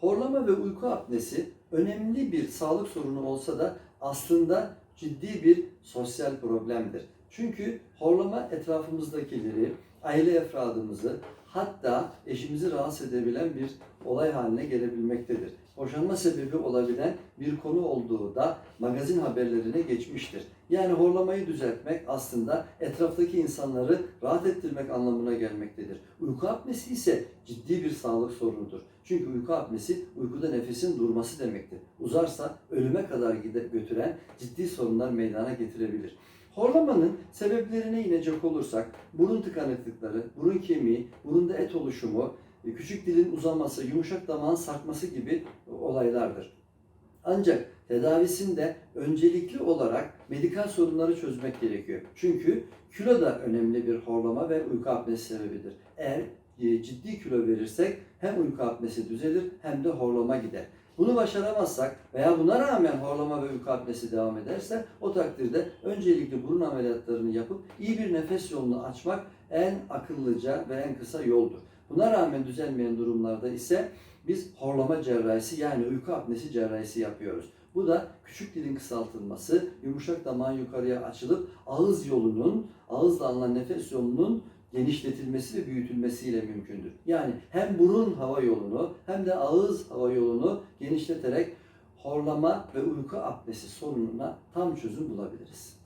Horlama ve uyku apnesi önemli bir sağlık sorunu olsa da aslında ciddi bir sosyal problemdir. Çünkü horlama etrafımızdakileri, aile efradımızı hatta eşimizi rahatsız edebilen bir olay haline gelebilmektedir. Boşanma sebebi olabilen bir konu olduğu da magazin haberlerine geçmiştir. Yani horlamayı düzeltmek aslında etraftaki insanları rahat ettirmek anlamına gelmektedir. Uyku apnesi ise ciddi bir sağlık sorunudur. Çünkü uyku apnesi uykuda nefesin durması demektir. Uzarsa ölüme kadar götüren ciddi sorunlar meydana getirebilir. Horlamanın sebeplerine inecek olursak burun tıkanıklıkları, burun kemiği, burunda et oluşumu, küçük dilin uzaması, yumuşak damağın sarkması gibi olaylardır. Ancak tedavisinde öncelikli olarak medikal sorunları çözmek gerekiyor. Çünkü kilo da önemli bir horlama ve uyku apnesi sebebidir. Eğer e, ciddi kilo verirsek hem uyku apnesi düzelir hem de horlama gider. Bunu başaramazsak veya buna rağmen horlama ve uyku apnesi devam ederse o takdirde öncelikle burun ameliyatlarını yapıp iyi bir nefes yolunu açmak en akıllıca ve en kısa yoldur. Buna rağmen düzelmeyen durumlarda ise biz horlama cerrahisi yani uyku apnesi cerrahisi yapıyoruz. Bu da küçük dilin kısaltılması, yumuşak damağın yukarıya açılıp ağız yolunun, ağızla alınan nefes yolunun genişletilmesi ve büyütülmesiyle mümkündür. Yani hem burun hava yolunu hem de ağız hava yolunu genişleterek horlama ve uyku apnesi sorununa tam çözüm bulabiliriz.